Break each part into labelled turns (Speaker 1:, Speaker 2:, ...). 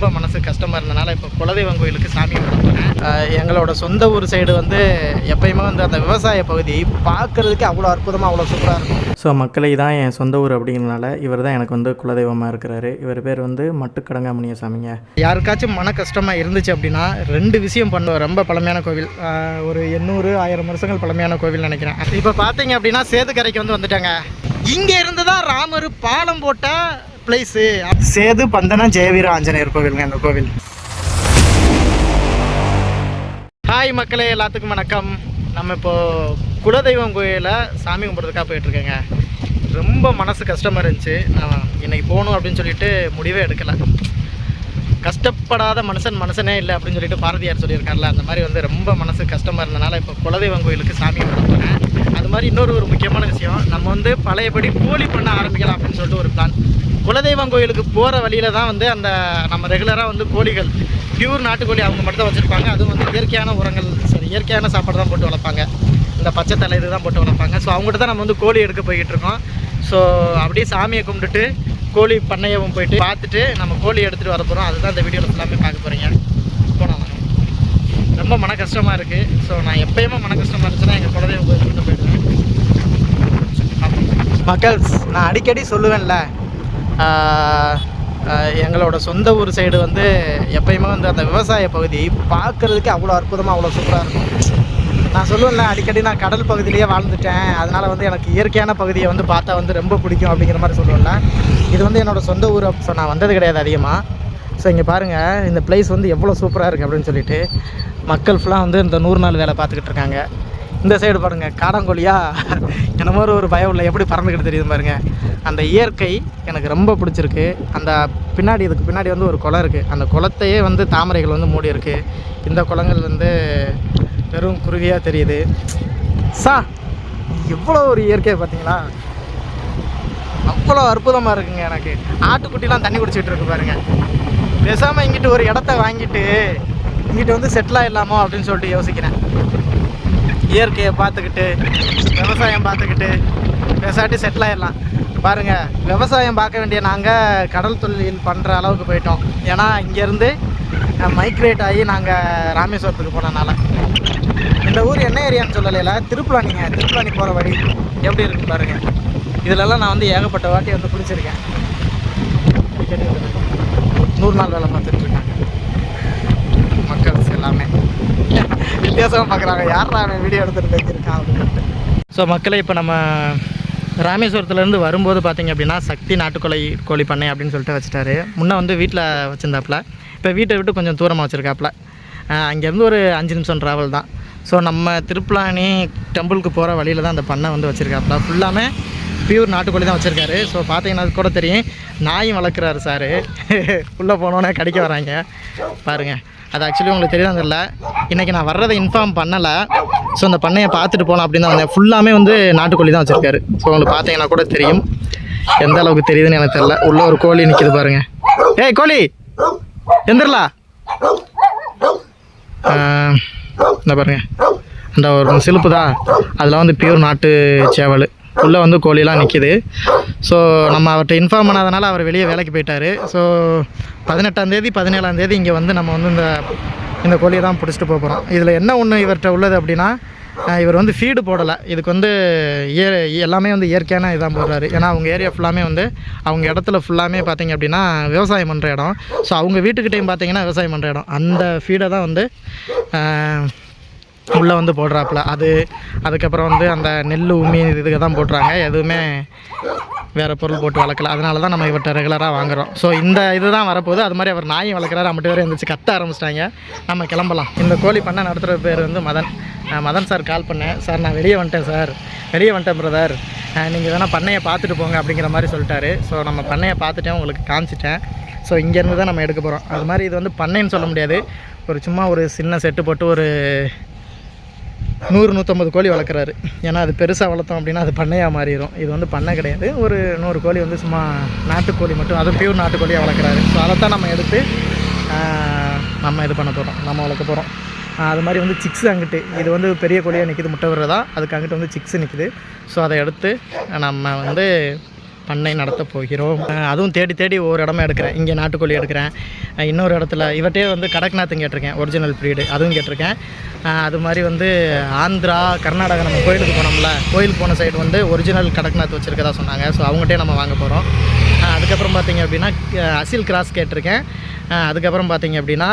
Speaker 1: ரொம்ப மனசு கஷ்டமாக இருந்தனால இப்போ குலதெய்வம் கோயிலுக்கு சாமி கும்பிட போனேன் ஆஹ் எங்களோட சொந்த ஊர் சைடு வந்து எப்பயுமே வந்து அந்த விவசாய பகுதி பார்க்குறதுக்கு அவ்வளோ அற்புதமாக அவ்வளோ சூப்பராக இருக்கும். ஸோ மக்களை தான் என் சொந்த ஊர் அப்படிங்கிறனால இவர் தான் எனக்கு வந்து குலதெய்வமாக இருக்கிறாரு. இவர் பேர் வந்து மட்டுக்கடங்காமணிய சாமிங்க யாருக்காச்சும் மன கஷ்டமாக இருந்துச்சு அப்படின்னா ரெண்டு விஷயம் பண்ணுவோம் ரொம்ப பழமையான கோவில். ஒரு எண்ணூறு ஆயிரம் வருஷங்கள் பழமையான கோவில் நினைக்கிறேன். இப்போ பார்த்தீங்க அப்படின்னா சேதுக்கரைக்கு வந்து வந்துட்டாங்க. இங்கே இருந்து தான் ராமர் பாலம் போட்ட பிளேஸு சேது பந்தன ஜெயவீர ஆஞ்சநேயர் கோவிலுங்க அந்த கோவில். ஹாய் மக்களே எல்லாத்துக்கும் வணக்கம். நம்ம இப்போ குலதெய்வம் கோயிலில் சாமி கும்பிட்றதுக்காக போயிட்டுருக்கேங்க. ரொம்ப மனசு கஷ்டமாக இருந்துச்சு. நான் இன்னைக்கு போகணும் அப்படின்னு சொல்லிட்டு முடிவே எடுக்கலை. கஷ்டப்படாத மனுஷன் மனுஷனே இல்லை அப்படின்னு சொல்லிட்டு பாரதியார் சொல்லியிருக்காருல அந்த மாதிரி வந்து ரொம்ப மனசு கஷ்டமாக இருந்தனால இப்போ குலதெய்வம் கோயிலுக்கு சாமி கும்பிட போகிறேன் அது மாதிரி இன்னொரு ஒரு முக்கியமான விஷயம் நம்ம வந்து பழையபடி கோழி பண்ண ஆரம்பிக்கலாம் அப்படின்னு சொல்லிட்டு ஒரு பிளான் குலதெய்வம் கோயிலுக்கு போகிற வழியில தான் வந்து அந்த நம்ம ரெகுலராக வந்து கோழிகள் பியூர் நாட்டுக்கோழி அவங்க மட்டும் தான் வச்சுருப்பாங்க. அதுவும் வந்து இயற்கையான உரங்கள் சரி இயற்கையான சாப்பாடு தான் போட்டு வளர்ப்பாங்க. இந்த பச்சை தலை இது தான் போட்டு வளர்ப்பாங்க. ஸோ அவங்ககிட்ட தான் நம்ம வந்து கோழி எடுக்க போய்கிட்டு இருக்கோம். ஸோ அப்படியே சாமியை கும்பிட்டுட்டு கோழி பண்ணையவும் போயிட்டு பார்த்துட்டு நம்ம கோழி எடுத்துகிட்டு வர போகிறோம் அதுதான் இந்த வீடியோவில் ஃபுல்லாமே பார்க்க போகிறீங்க போனாங்க ரொம்ப மன கஷ்டமாக இருக்குது ஸோ நான் எப்பயுமே மன கஷ்டமாக இருந்துச்சுன்னா எங்கள் குலதெய்வம் கோயில் கொண்டு போயிடுவேன். மக்கள்ஸ் நான் அடிக்கடி சொல்லுவேன்ல எங்களோட சொந்த ஊர் சைடு வந்து எப்பயுமே வந்து அந்த விவசாய பகுதி பார்க்குறதுக்கு அவ்வளோ அற்புதமாக அவ்வளோ சூப்பராக இருக்கும். நான் சொல்லுவேன்ல அடிக்கடி நான் கடல் பகுதியிலேயே வாழ்ந்துட்டேன். அதனால் வந்து எனக்கு இயற்கையான பகுதியை வந்து பார்த்தா வந்து ரொம்ப பிடிக்கும் அப்படிங்கிற மாதிரி சொல்லுவேன்ல. இது வந்து என்னோடய சொந்த ஊர் ஸோ நான் வந்தது கிடையாது அதிகமாக ஸோ இங்கே பாருங்கள் இந்த பிளேஸ் வந்து எவ்வளோ சூப்பராக இருக்குது அப்படின்னு சொல்லிட்டு மக்கள் ஃபுல்லாக வந்து இந்த நூறு நாள் வேலை பார்த்துக்கிட்டு இருக்காங்க. இந்த சைடு பாருங்கள் காடாங்கோழியா? மாதிரி ஒரு பயம் இல்லை எப்படி பறந்துக்கிட்டு தெரியுது பாருங்கள் அந்த இயற்கை எனக்கு ரொம்ப பிடிச்சிருக்கு. அந்த பின்னாடி இதுக்கு பின்னாடி வந்து ஒரு குளம் இருக்குது அந்த குளத்தையே வந்து தாமரைகள் வந்து மூடி இருக்குது இந்த குளங்கள் வந்து வெறும் குருவியாக தெரியுது. சா எவ்வளோ ஒரு இயற்கை பார்த்தீங்களா? அவ்வளோ அற்புதமாக இருக்குங்க எனக்கு. ஆட்டுக்குட்டிலாம் தண்ணி குடிச்சிட்டு இருக்கு பாருங்க. பேசாமல் இங்கிட்டு ஒரு இடத்த வாங்கிட்டு இங்கிட்டு வந்து செட்டில் ஆகிடலாமோ அப்படின்னு சொல்லிட்டு யோசிக்கிறேன். இயற்கையை பார்த்துக்கிட்டு விவசாயம் பார்த்துக்கிட்டு பேசாட்டி செட்டில் ஆயிடலாம். பாருங்கள் விவசாயம் பார்க்க வேண்டிய நாங்கள் கடல் தொழில் பண்ணுற அளவுக்கு போயிட்டோம். ஏன்னா இங்கேருந்து மைக்ரேட் ஆகி நாங்கள் ராமேஸ்வரத்துக்கு போனனால இந்த ஊர் என்ன ஏரியான்னு சொல்லலையில திருப்பலானிங்க திருப்பலானி போகிற வழி எப்படி இருக்கு பாருங்க. இதுலலாம் நான் வந்து ஏகப்பட்ட வாட்டி வந்து பிடிச்சிருக்கேன் நூறு நாள் வேலை பார்த்துட்டு இருக்காங்க. மக்கள் எல்லாமே. வித்தியாசமாக பார்க்குறாங்க. யார் அவன் வீடியோ எடுத்துகிட்டு வச்சிருக்கான் அப்படின்ட்டு ஸோ மக்களை இப்போ நம்ம ராமேஸ்வரத்துலேருந்து வரும்போது பார்த்திங்க அப்படின்னா சக்தி நாட்டுக்கோழி கோழி பண்ணை அப்படின்னு சொல்லிட்டு வச்சுட்டாரு. முன்னே வந்து வீட்டில் வச்சுருந்தாப்புல. இப்போ வீட்டை விட்டு கொஞ்சம் தூரமாக வச்சுருக்காப்புல. அங்கேருந்து ஒரு அஞ்சு நிமிஷம் ட்ராவல் தான். ஸோ நம்ம திருப்பலானி டெம்பிளுக்கு போகிற வழியில் தான் அந்த பண்ணை வந்து வச்சுருக்காப்புல ஃபுல்லாமே பியூர் நாட்டுக்கோழி தான் வச்சுருக்காரு. ஸோ பார்த்தீங்கன்னா அது கூட தெரியும். நாயும் வளர்க்குறாரு சார். உள்ளே போனோன்னே கடிக்க வராங்க. பாருங்கள் அது ஆக்சுவலி உங்களுக்கு தெரியுதா தெரியல. இன்றைக்கி நான் வர்றதை இன்ஃபார்ம் பண்ணலை. ஸோ அந்த பண்ணையை பார்த்துட்டு போகலாம் அப்படின்னு தான் வந்தேன். ஃபுல்லாமே வந்து நாட்டுக்கோழி தான் வச்சுருக்காரு. ஸோ உங்களுக்கு பார்த்தீங்கன்னா கூட தெரியும். எந்த அளவுக்கு தெரியுதுன்னு எனக்கு தெரியல. உள்ள ஒரு கோழி நிற்கிது பாருங்கள் ஏய் கோழி! எந்திரலா! இந்த பாருங்க. அந்த ஒரு சிலுப்பு தான் அதில் வந்து பியூர் நாட்டு சேவல். உள்ளே வந்து கோழிலாம் நிற்கிது ஸோ நம்ம அவர்கிட்ட இன்ஃபார்ம் பண்ணாதனால அவர் வெளியே வேலைக்கு போயிட்டார். ஸோ பதினெட்டாந்தேதி பதினேழாந்தேதி இங்கே வந்து நம்ம வந்து இந்த இந்த கோழியை தான் பிடிச்சிட்டு போக போகிறோம் இதில் என்ன ஒன்று இவர்கிட்ட உள்ளது அப்படின்னா இவர் வந்து ஃபீடு போடலை. இதுக்கு வந்து இய எல்லாமே வந்து இயற்கையான இதான் போடுறாரு. ஏன்னா அவங்க ஏரியா ஃபுல்லாமே வந்து அவங்க இடத்துல ஃபுல்லாமே பார்த்தீங்க அப்படின்னா விவசாயம் பண்ணுற இடம். ஸோ அவங்க வீட்டுக்கிட்டையும் பார்த்தீங்கன்னா விவசாயம் பண்ணுற இடம். அந்த ஃபீடை தான் வந்து உள்ளே வந்து போடுறாப்புல. அது அதுக்கப்புறம் வந்து அந்த நெல் உமி இதுக்கு தான் போட்டுறாங்க. எதுவுமே வேறு பொருள் போட்டு வளர்க்கல. அதனால தான் நம்ம இவர்கிட்ட ரெகுலராக வாங்குறோம். ஸோ இந்த இது தான் வரப்போகுது. அது மாதிரி அவர் நாயும் வளர்க்குறாரு. அம்மட்டு வேறு எழுந்திரிச்சு கத்த ஆரம்பிச்சிட்டாங்க. நம்ம கிளம்பலாம். இந்த கோழி பண்ணை நடத்துகிற பேர் வந்து மதன். நான் மதன் சார் கால் பண்ணேன். சார் நான் வெளியே வந்துட்டேன் சார். வெளியே வந்துட்டேன் பிரதர் நீங்கள் வேணால் பண்ணையை பார்த்துட்டு போங்க அப்படிங்கிற மாதிரி சொல்லிட்டாரு. ஸோ நம்ம பண்ணையை பார்த்துட்டேன் உங்களுக்கு காமிச்சிட்டேன். ஸோ இங்கேருந்து தான் நம்ம எடுக்க போகிறோம் அது மாதிரி இது வந்து பண்ணைன்னு சொல்ல முடியாது. ஒரு சும்மா ஒரு சின்ன செட்டு போட்டு ஒரு நூறு நூற்றம்பது கோழி வளர்க்குறாரு. ஏன்னா அது பெருசாக வளர்த்தோம் அப்படின்னா அது பண்ணையாக மாறிடும் இது வந்து பண்ணை கிடையாது. ஒரு நூறு கோழி வந்து சும்மா நாட்டுக்கோழி மட்டும். அது பியூர் நாட்டுக்கோழியாக வளர்க்குறாரு. ஸோ அதைத்தான் நம்ம எடுத்து நம்ம இது பண்ண போகிறோம் நம்ம வளர்க்க போகிறோம் அது மாதிரி வந்து சிக்ஸ் அங்கிட்டு. இது வந்து பெரிய கோழியாக நிற்கிது முட்டை விடுறதா. அதுக்கு அங்கிட்டு வந்து சிக்ஸ் நிற்கிது ஸோ அதை எடுத்து நம்ம வந்து பண்ணை நடத்த போகிறோம். அதுவும் தேடி தேடி ஒரு இடமா எடுக்கிறேன். இங்கே நாட்டுக்கோழி எடுக்கிறேன். இன்னொரு இடத்துல இவர்கிட்டயே வந்து கடக்நாத்தும் கேட்டிருக்கேன். ஒரிஜினல் ப்ரீடு அதுவும் கேட்டிருக்கேன். அது மாதிரி வந்து ஆந்திரா கர்நாடகா நம்ம கோயிலுக்கு போனோம்ல கோயில் போன சைடு வந்து ஒரிஜினல் கடக்நாத் வச்சுருக்கதா சொன்னாங்க. ஸோ அவங்ககிட்டே நம்ம வாங்க போகிறோம் அதுக்கப்புறம் பார்த்தீங்க அப்படின்னா அசில் கிராஸ் கேட்டிருக்கேன். அதுக்கப்புறம் பார்த்தீங்க அப்படின்னா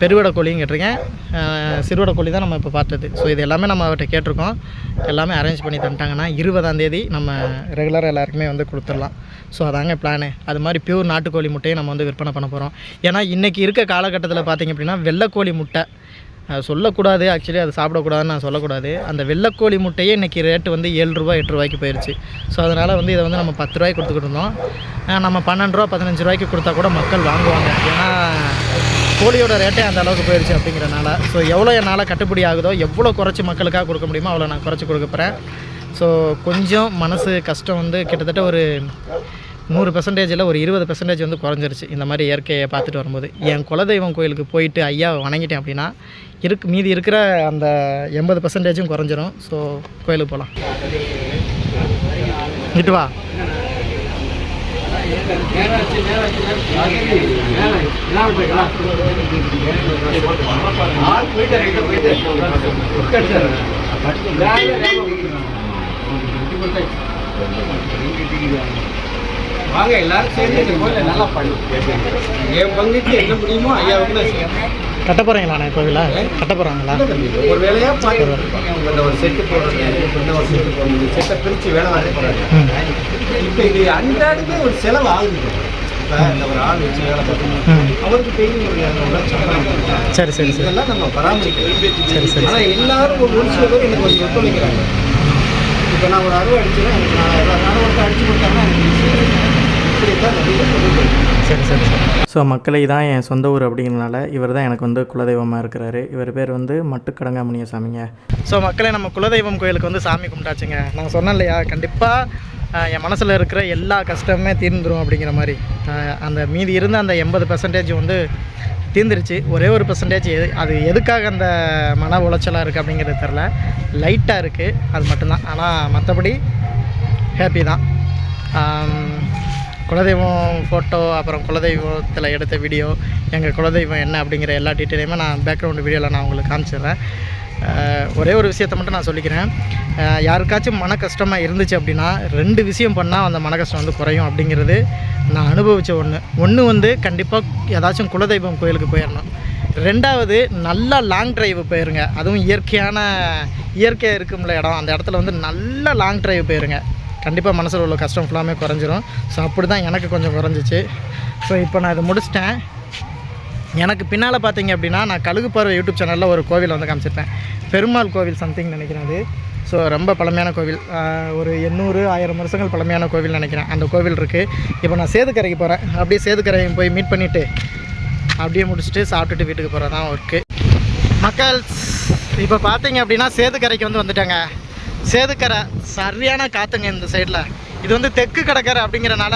Speaker 1: பெருவிட கோழியும் கேட்டிருக்கேன். சிறுவிட கோழி தான் நம்ம இப்போ பார்த்தது. ஸோ இது எல்லாமே நம்ம அவர்கிட்ட கேட்டிருக்கோம். எல்லாமே அரேஞ்ச் பண்ணி தந்துட்டாங்கன்னா இருபதாம் தேதி நம்ம ரெகுலராக எல்லாருக்குமே வந்து கொடுத்துடலாம். ஸோ அதாங்க பிளானு அது மாதிரி பியூர் நாட்டுக்கோழி முட்டையை நம்ம வந்து விற்பனை பண்ண போகிறோம் ஏன்னா இன்றைக்கி இருக்க காலகட்டத்தில் பார்த்தீங்க அப்படின்னா வெள்ளைக்கோழி முட்டை சொல்லக்கூடாது ஆக்சுவலி அது சாப்பிடக்கூடாதுன்னு நான் சொல்லக்கூடாது. அந்த வெள்ளைக்கோழி முட்டையே இன்றைக்கி ரேட்டு வந்து ஏழு ரூபா எட்டு ரூபாய்க்கு போயிடுச்சு ஸோ அதனால் வந்து இதை வந்து நம்ம பத்து ரூபாய்க்கு கொடுத்துக்கிட்டு இருந்தோம். நம்ம பன்னெண்டு ரூபா பதினஞ்சு ரூபாய்க்கு கொடுத்தா கூட மக்கள் வாங்குவாங்க. ஏன்னா கோழியோட ரேட்டே அந்த அளவுக்கு போயிடுச்சு அப்படிங்கிறனால. ஸோ எவ்வளோ என்னால் கட்டுப்படி ஆகுதோ எவ்வளோ குறைச்சி மக்களுக்காக கொடுக்க முடியுமோ அவ்வளோ நான் குறைச்சி கொடுக்க போகிறேன் ஸோ கொஞ்சம் மனசு கஷ்டம் வந்து கிட்டத்தட்ட ஒரு நூறு பெர்சன்டேஜில் ஒரு இருபது பெர்சன்டேஜ் வந்து குறைஞ்சிருச்சு. இந்த மாதிரி இயற்கையை பார்த்துட்டு வரும்போது. என் குலதெய்வம் கோயிலுக்கு போயிட்டு ஐயா வணங்கிட்டேன் அப்படின்னா இருக்கு மீதி இருக்கிற அந்த எண்பது பெர்சன்டேஜும் குறைஞ்சிரும். ஸோ கோயிலுக்கு போகலாம் இங்கிட்டு வா.
Speaker 2: வாங்க எல்லாரும் சேர்ந்து இந்த கோயிலை நல்லா பண்ணு. என் பங்குக்கு என்ன முடியுமோ ஐயாவுக்கு நான் செய்யறேன்.
Speaker 1: கட்ட போகிறீங்களாண்ணே கோவிலை? கட்ட போகிறாங்களா
Speaker 2: ஒரு வேலையா பார்த்து இந்த ஒரு செட்டு போடுறது இந்த ஒரு செட்டு போடுறது செட்டை பிரித்து வேலை வாங்க போகிறாங்க இப்போ இது அன்றாடமே ஒரு செலவு ஆகுது. ஒரு ஆள் வச்சு வேலை பார்க்கணும். அவருக்கு ஒரு
Speaker 1: சரி சரி
Speaker 2: இதெல்லாம் நம்ம பராமரிக்கணும்.
Speaker 1: சரி சரி
Speaker 2: ஆனால் எல்லாரும் ஒரு ஒரு சில பேர் எனக்கு கொஞ்சம் ஒத்துழைக்கிறாங்க இப்போ நான் ஒரு அறுவை அடிச்சுன்னா எனக்கு நாலாயிரம் நானும் ஒருத்தர் அடிச்சு கொடுத்தாங்கன்னா எனக்கு
Speaker 1: சரி சரி சரி. ஸோ மக்களை தான் என் சொந்த ஊர் அப்படிங்கிறனால இவர் தான் எனக்கு வந்து குலதெய்வமாக இருக்கிறாரு. இவர் பேர் வந்து மட்டுக்கடங்காமணிய சாமிங்க ஸோ மக்களை நம்ம குலதெய்வம் கோயிலுக்கு வந்து சாமி கும்பிட்டாச்சுங்க. நான் சொன்னேன் இல்லையா கண்டிப்பாக என் மனசில் இருக்கிற எல்லா கஷ்டமுமே தீர்ந்துரும் அப்படிங்கிற மாதிரி. அந்த மீதி இருந்த அந்த எண்பது பெர்சன்டேஜ் வந்து தீர்ந்துருச்சு. ஒரே ஒரு பெர்சன்டேஜ் எது அது எதுக்காக அந்த மன உளைச்சலாக இருக்குது அப்படிங்கிறது தெரில லைட்டாக இருக்குது அது மட்டும்தான். ஆனால் மற்றபடி ஹாப்பி தான். குலதெய்வம் ஃபோட்டோ அப்புறம் குலதெய்வத்தில் எடுத்த வீடியோ எங்கள் குலதெய்வம் என்ன அப்படிங்கிற எல்லா டீட்டெயிலையுமே நான் பேக்ரவுண்டு வீடியோவில் நான் உங்களுக்கு காமிச்சிடுறேன். ஒரே ஒரு விஷயத்தை மட்டும் நான் சொல்லிக்கிறேன். யாருக்காச்சும் மன கஷ்டமாக இருந்துச்சு அப்படின்னா ரெண்டு விஷயம் பண்ணால் அந்த மன கஷ்டம் வந்து குறையும் அப்படிங்கிறது நான் அனுபவித்த ஒன்று ஒன்று வந்து கண்டிப்பாக ஏதாச்சும் குலதெய்வம் கோயிலுக்கு போயிடணும் ரெண்டாவது நல்லா லாங் டிரைவ் போயிருங்க. அதுவும் இயற்கையான இயற்கையாக இருக்கும்ல இடம். அந்த இடத்துல வந்து நல்லா லாங் டிரைவ் போயிருங்க. கண்டிப்பாக மனசில் உள்ள கஷ்டம் ஃபுல்லாமே குறைஞ்சிரும். ஸோ அப்படி தான் எனக்கு கொஞ்சம் குறைஞ்சிச்சு. ஸோ இப்போ நான் இதை முடிச்சிட்டேன். எனக்கு பின்னால் பார்த்தீங்க அப்படின்னா நான் கழுகு பருவ யூடியூப் சேனலில் ஒரு கோவில் வந்து காமிச்சிருப்பேன். பெருமாள் கோவில் சம்திங் நினைக்கிறேன் அது. ஸோ ரொம்ப பழமையான கோவில். ஒரு எண்ணூறு ஆயிரம் வருஷங்கள் பழமையான கோவில் நினைக்கிறேன். அந்த கோவில் இருக்குது இப்போ நான் சேதுக்கரைக்கு போகிறேன் அப்படியே சேதுக்கரையும் போய் மீட் பண்ணிவிட்டு அப்படியே முடிச்சுட்டு சாப்பிட்டுட்டு வீட்டுக்கு போகிறது தான் ஒர்க்கு மக்கள் இப்போ பார்த்தீங்க அப்படின்னா சேதுக்கரைக்கு வந்து வந்துட்டாங்க. சேதுக்கரை சரியான காற்றுங்க இந்த சைடில் இது வந்து தெற்கு கடற்கரை அப்படிங்கிறனால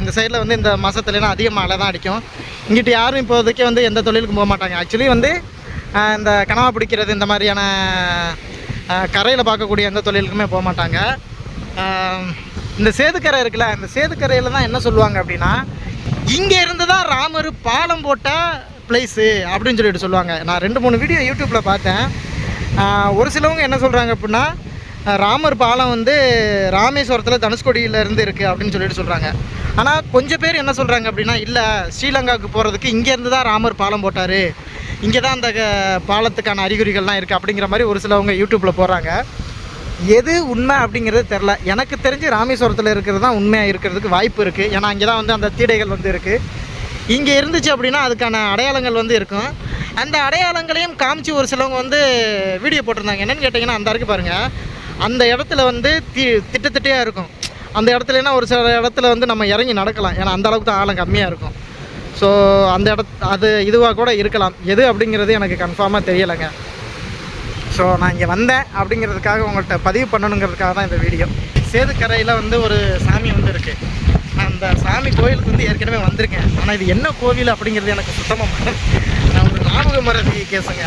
Speaker 1: இந்த சைடில் வந்து இந்த மாதத்துலலாம் அதிக மழை தான் அடிக்கும். இங்கிட்டு யாரும் இப்போதைக்கு வந்து எந்த தொழிலுக்கும் போக மாட்டாங்க. ஆக்சுவலி வந்து இந்த கனவா பிடிக்கிறது இந்த மாதிரியான கரையில் பார்க்கக்கூடிய எந்த தொழிலுக்குமே போக மாட்டாங்க. இந்த சேதுக்கரை இருக்குல்ல இந்த சேதுக்கரையில் தான் என்ன சொல்லுவாங்க அப்படின்னா இங்கே இருந்து தான் ராமர் பாலம் போட்ட பிளேஸு அப்படின்னு சொல்லிட்டு சொல்லுவாங்க. நான் ரெண்டு மூணு வீடியோ யூடியூப்பில் பார்த்தேன். ஒரு சிலவங்க என்ன சொல்கிறாங்க அப்படின்னா ராமர் பாலம் வந்து ராமேஸ்வரத்தில் தனுஷ்கோடியில் இருந்து இருக்குது அப்படின்னு சொல்லிட்டு சொல்கிறாங்க ஆனால் கொஞ்சம் பேர் என்ன சொல்கிறாங்க அப்படின்னா இல்லை ஸ்ரீலங்காவுக்கு போகிறதுக்கு இங்கேருந்து தான் ராமர் பாலம் போட்டார். இங்கே தான் அந்த க- பாலத்துக்கான அறிகுறிகள்லாம் இருக்குது அப்படிங்கிற மாதிரி ஒரு சிலவங்க யூடியூப்பில் போடுறாங்க. எது உண்மை அப்படிங்கிறது தெரில எனக்கு தெரிஞ்சு ராமேஸ்வரத்தில் இருக்கிறது தான் உண்மையாக இருக்கிறதுக்கு வாய்ப்பு இருக்குது ஏன்னா அங்கே தான் வந்து அந்த தீடைகள் வந்து இருக்குது இங்கே இருந்துச்சு அப்படின்னா அதுக்கான அடையாளங்கள் வந்து இருக்கும். அந்த அடையாளங்களையும் காமிச்சு ஒரு சிலவங்க வந்து வீடியோ போட்டிருந்தாங்க. என்னென்னு கேட்டிங்கன்னா அந்த இருக்கு பாருங்கள் அந்த இடத்துல வந்து தி திட்டத்திட்டையாக இருக்கும். அந்த இடத்துலனா ஒரு சில இடத்துல வந்து நம்ம இறங்கி நடக்கலாம். ஏன்னா அந்த அளவுக்கு தான் ஆழம் கம்மியாக இருக்கும். ஸோ அந்த இடத் அது இதுவாக கூட இருக்கலாம். எது அப்படிங்கிறது எனக்கு கன்ஃபார்மாக தெரியலைங்க. ஸோ நான் இங்கே வந்தேன் அப்படிங்கிறதுக்காக உங்கள்கிட்ட பதிவு பண்ணணுங்கிறதுக்காக தான் இந்த வீடியோ. சேதுக்கரையில் வந்து ஒரு சாமி வந்து இருக்குது நான் அந்த சாமி கோயிலுக்கு வந்து ஏற்கனவே வந்திருக்கேன். ஆனால் இது என்ன கோவில் அப்படிங்கிறது எனக்கு சுத்தமாக நான் ஒரு ஞாபக மறதி கேசுங்க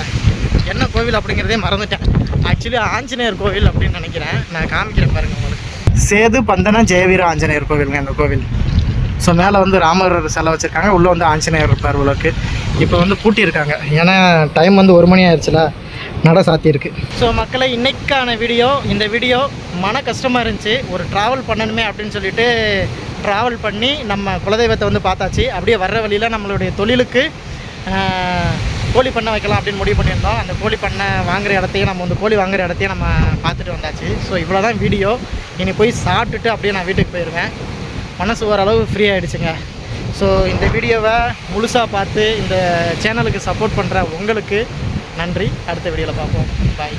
Speaker 1: என்ன கோவில் அப்படிங்கிறதே மறந்துட்டேன். ஆக்சுவலி ஆஞ்சநேயர் கோவில் அப்படின்னு நினைக்கிறேன். நான் காமிக்கிறேன் பாருங்கள் உங்களுக்கு. சேது பந்தன ஜெயவீர ஆஞ்சநேயர் கோவிலுங்க அந்த கோவில். ஸோ மேலே வந்து ராமர் சிலை வச்சுருக்காங்க. உள்ளே வந்து ஆஞ்சநேயர் இருப்பார் உள்ளக்கு இப்போ வந்து பூட்டியிருக்காங்க. ஏன்னா டைம் வந்து ஒரு மணி ஆயிடுச்சுல நட சாத்தியிருக்கு ஸோ மக்களை இன்னைக்கான வீடியோ இந்த வீடியோ மன கஷ்டமாக இருந்துச்சு. ஒரு ட்ராவல் பண்ணணுமே அப்படின்னு சொல்லிட்டு ட்ராவல் பண்ணி நம்ம குலதெய்வத்தை வந்து பார்த்தாச்சு. அப்படியே வர்ற வழியில் நம்மளுடைய தொழிலுக்கு கோழி பண்ணை வைக்கலாம் அப்படின்னு முடிவு பண்ணியிருந்தோம். அந்த கோழி பண்ணை வாங்குற இடத்தையும் நம்ம வந்து கோழி வாங்குற இடத்தையும் நம்ம பார்த்துட்டு வந்தாச்சு. ஸோ இவ்வளோ தான் வீடியோ. இனி போய் சாப்பிட்டுட்டு அப்படியே நான் வீட்டுக்கு போயிடுவேன் மனசு ஓரளவு ஃப்ரீ ஆகிடுச்சுங்க ஸோ இந்த வீடியோவை முழுசாக பார்த்து இந்த சேனலுக்கு சப்போர்ட் பண்ணுற உங்களுக்கு நன்றி. அடுத்த வீடியோவில் பார்ப்போம். பாய்